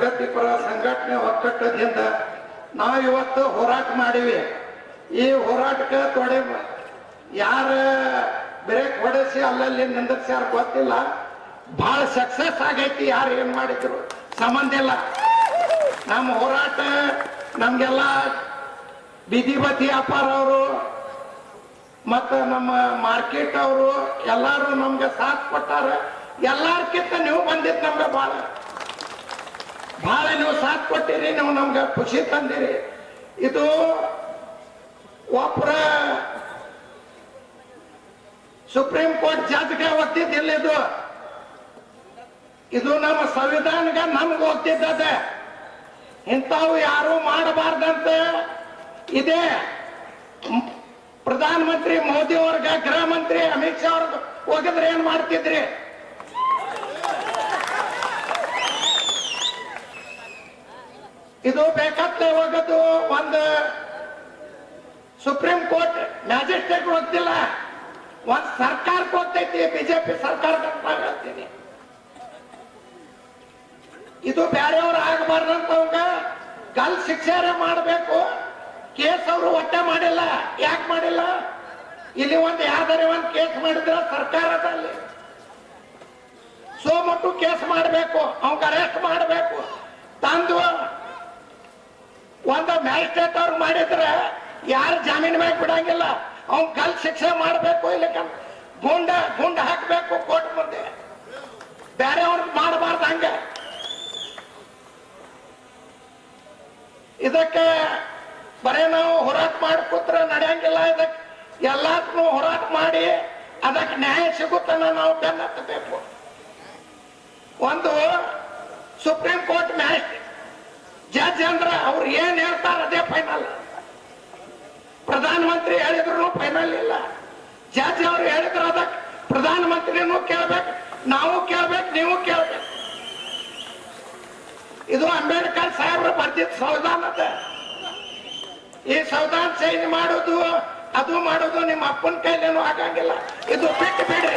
ಪ್ರಗತಿಪರ ಸಂಘಟನೆ ಒಕ್ಕಟ್ಟದಿಂದ ನಾವು ಇವತ್ತು ಹೋರಾಟ ಮಾಡಿವಿ. ಈ ಹೋರಾಟಕ್ಕೆ ತೊಡೆ ಯಾರ ಬ್ರೇಕ್ ಹೊಡೆಸಿ ಅಲ್ಲಲ್ಲಿ ನಿಂದಿರ್ಸ್ಯಾರ ಗೊತ್ತಿಲ್ಲ. ಬಹಳ ಸಕ್ಸಸ್ ಆಗೈತಿ, ಯಾರು ಏನ್ ಮಾಡಿದ್ರು? ಸಂಬಂಧ ಇಲ್ಲ. ನಮ್ಮ ಹೋರಾಟ, ನಮ್ಗೆಲ್ಲ ಬೀದಿ ಬತಿ ವ್ಯಾಪಾರ ಅವರು, ಮತ್ತ ನಮ್ಮ ಮಾರ್ಕೆಟ್ ಅವರು, ಎಲ್ಲಾರು ನಮ್ಗೆ ಸಾಥ್ ಕೊಟ್ಟಾರ. ಎಲ್ಲಾರ್ಕಿಂತ ನೀವು ಬಂದಿದ್ ನಮ್ಗೆ ಬಹಳ ಬಹಳ ನೀವು ಸಾಥ್ ಕೊಟ್ಟಿರಿ, ನೀವು ನಮ್ಗೆ ಖುಷಿ ತಂದಿರಿ. ಇದು ಒಬ್ಬರ ಸುಪ್ರೀಂ ಕೋರ್ಟ್ ಜಾತಕ ಒತ್ತಿದ್ದಿಲ್ಲ ಇದು. ಇದು ನಮ್ಮ ಸಂವಿಧಾನಕ್ಕೆ ನಮ್ಗೆ ಒತ್ತಿದ್ದದೆ ಇಂಥವು ಯಾರು ಮಾಡಬಾರ್ದಂತ ಇದೆ. ಪ್ರಧಾನಮಂತ್ರಿ ಮೋದಿ ಅವ್ರಿಗೆ ಗೃಹ ಮಂತ್ರಿ ಅಮಿತ್ ಶಾ ಅವ್ರಿಗೆ ಹೋಗಿದ್ರೆ ಏನ್ ಮಾಡ್ತಿದ್ರಿ? ಇದು ಬೇಕಾಗ್ತ ಹೋಗೋದು ಒಂದು ಸುಪ್ರೀಂ ಕೋರ್ಟ್ ಮ್ಯಾಜಿಸ್ಟ್ರೇಟ್ ಹೋಗ್ತಿಲ್ಲ ಒಂದ್ ಸರ್ಕಾರ ಹೋಗ್ತೈತಿ ಬಿಜೆಪಿ ಸರ್ಕಾರ ಹೇಳ್ತೀನಿ. ಇದು ಬೇರೆಯವ್ರು ಆಗಬಾರ್ದಂತವಂಗ ಗಲ್ ಶಿಕ್ಷೆ ಮಾಡಬೇಕು. ಕೇಸ್ ಅವರು ಒಟ್ಟೆ ಮಾಡಿಲ್ಲ. ಯಾಕೆ ಮಾಡಿಲ್ಲ? ಇಲ್ಲಿ ಒಂದು ಯಾವ್ದಾರೆ ಒಂದು ಕೇಸ್ ಮಾಡಿದ್ರ ಸರ್ಕಾರದಲ್ಲಿ ಸೋಮಟ್ಟು ಕೇಸ್ ಮಾಡಬೇಕು, ಅವಂಗ ಅರೆಸ್ಟ್ ಮಾಡಬೇಕು. ತಂದು ಮ್ಯಾಜಿಸ್ಟ್ರೇಟ್ ಅವ್ರು ಮಾಡಿದ್ರೆ ಯಾರು ಜಾಮೀನ್ ಮ್ಯಾಗ ಬಿಡಂಗಿಲ್ಲ. ಅವ್ನ್ ಗಲ್ ಶಿಕ್ಷೆ ಮಾಡಬೇಕು ಇಲ್ಲ ಗುಂಡ ಗುಂಡ ಹಾಕ್ಬೇಕು ಕೋರ್ಟ್ ಮುಂದೆ. ಬೇರೆ ಅವ್ರ ಮಾಡಬಾರ್ದು ಹಂಗ. ಇದಕ್ಕೆ ಬರೇ ನಾವು ಹೋರಾಟ ಮಾಡಿ ನಡೆಯಂಗಿಲ್ಲ ಇದಕ್ಕೆ ಎಲ್ಲಾರ್ಗೂ ಹೋರಾಟ ಮಾಡಿ ಅದಕ್ಕೆ ನ್ಯಾಯ ಸಿಗುತ್ತನ್ನ ನಾವು ಬೆನ್ನತ್ತಬೇಕು. ಒಂದು ಜಡ್ಜ್ ಅಂದ್ರೆ ಅವ್ರು ಏನ್ ಹೇಳ್ತಾರ ಅದೇ ಫೈನಲ್ ಪ್ರಧಾನಮಂತ್ರಿ ಹೇಳಿದ್ರು ಫೈನಲ್ ಇಲ್ಲ. ಜಾತಿ ಅವ್ರು ಹೇಳಿದ್ರು ಅದಕ್ಕೆ ಪ್ರಧಾನಮಂತ್ರಿನೂ ಕೇಳ್ಬೇಕು, ನಾವು ಕೇಳ್ಬೇಕು, ನೀವು ಕೇಳ್ಬೇಕು. ಇದು ಅಂಬೇಡ್ಕರ್ ಸಾಹೇಬ್ರು ಬರ್ತಿದ್ ಸಂವಿಧಾನ ಈ ಸಂವಿಧಾನ ಸೈನ್ ಮಾಡೋದು, ಅದು ಮಾಡೋದು ನಿಮ್ಮ ಅಪ್ಪನ ಕೈಲೇನು ಆಗಂಗಿಲ್ಲ. ಇದು ಬಿಟ್ಟು ಬಿಡಿ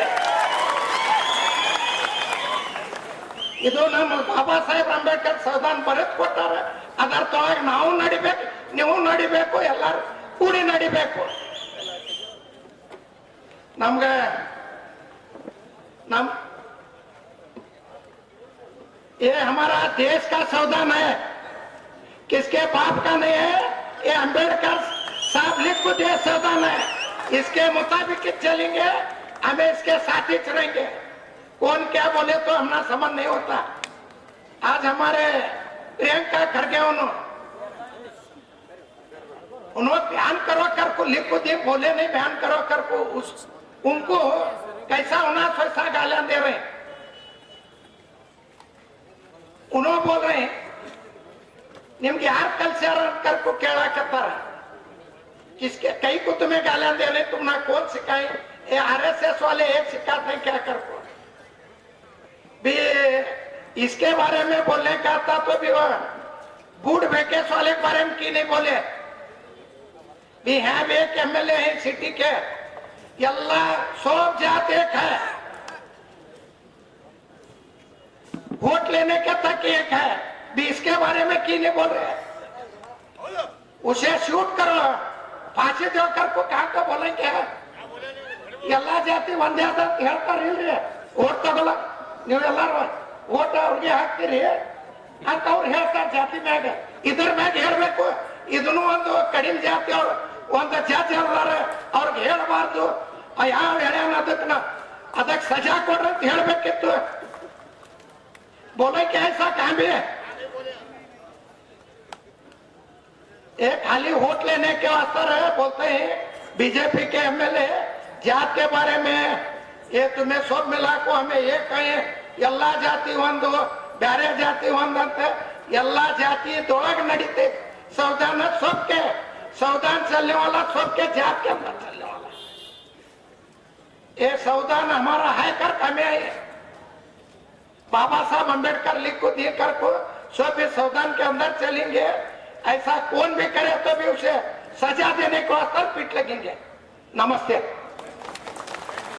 ಇದು ನಮ್ಮ ಬಾಬಾ ಸಾಹೇಬ್ ಅಂಬೇಡ್ಕರ್ ಸಂವಿಧಾನ ಬರೆದ್ ಕೊಟ್ಟಾರ. ಅದರ್ಥವಾಗಿ ನಾವು ನಡಿಬೇಕು ನೀವು ನಡಿಬೇಕು ಎಲ್ಲಾರು ಕೂಡಿ ನಡಿಬೇಕು ನಮ್ಗ ನಮ್ ये हमारा देश का संविधान है किसके बाप का नहीं है ये अंबेडकर साहब लिख को देश संविधान है इसके मुताबिक चलेंगे हमें इसके साथ ही चलेंगे कौन क्या बोले तो हमारा समझ नहीं होता आज हमारे प्रियंका खड़गे उन्होंने उन्होंने बयान करो कर को लिख को दिए बोले नहीं बयान करो कर को उस उनको कैसा होना वैसा गालियां दे रहे हैं उन्होंने बोल रहे हैं ನಿಮ್ಗೆ ಯಾರು ಕಲ್ಸ್ಯಾರ ಅಂತ ಕರ್ಕೊ ಕೇಳಾಕತ್ತಾರ किसके कई को तुम्हें गालियां दे रहे तुम ना कौन सिखाए ये आरएसएस वाले एक सिखाते हैं क्या कर को भी इसके बारे में बोलने का था तो भी वो बूढ़ बेकेस वाले के बारे में की नहीं बोले भी हैं भी एक एमएलए है सिटी के ಎಲ್ಲ सब जात एक है वोट लेने के तक एक है भी इसके बारे में की नहीं बोल रहे उसे शूट करो फांसी दो कर को कहा का बोलेंगे ಎಲ್ಲಾ ಜಾತಿ ಒಂದೇ ಅದ ಅಂತ ಹೇಳ್ತಾರ ಇಲ್ರಿ ಓಟ್ ತಗೊಳ ನೀವೆಲ್ಲಾರು ಓಟ್ ಅವ್ರಿಗೆ ಹಾಕ್ತೀರಿ ಅಂತ ಅವ್ರು ಹೇಳ್ತಾರ ಜಾತಿ ಮ್ಯಾಗ ಇದ್ರ ಮ್ಯಾಗ ಹೇಳ್ಬೇಕು ಇದನ್ನು ಒಂದು ಕಡಿಮೆ ಜಾತಿ ಅವ್ರು ಒಂದು ಜಾತಿ ಅವ್ರ ಅವ್ರಿಗೆ ಹೇಳಬಾರ್ದು ಯಾವ ಹೇಳ್ಯಾನ ಅದಕ್ಕೆ ನಾ ಅದಕ್ಕೆ ಸಜಾ ಕೊಡ್ರಿ ಅಂತ ಹೇಳ್ಬೇಕಿತ್ತು बोले क्या ऐसा काम है एक खाली वोट लेने के वास्ते रहे बोलते हैं बीजेपी के एमएलए जात के बारे में ये तुम्हें सब मिला को हमें ये कहे ಎಲ್ಲಾ ಜಾತಿ ಒಂದು ಬೇರೆ ಜಾತಿ ಒಂದಂತ ಎಲ್ಲಾ ಜಾತಿ ದೊಳಗ ನಡೀತೆ संविधान सबके संविधान चलने वाला सबके जात के अंदर चलने वाला ये संविधान हमारा है कर हमें बाबा साहब अम्बेडकर लिख को दिए कर को सब इस संविधान के अंदर चलेंगे ऐसा कौन भी करे तो भी उसे सजा देने को अस्तर पीट लगेंगे नमस्ते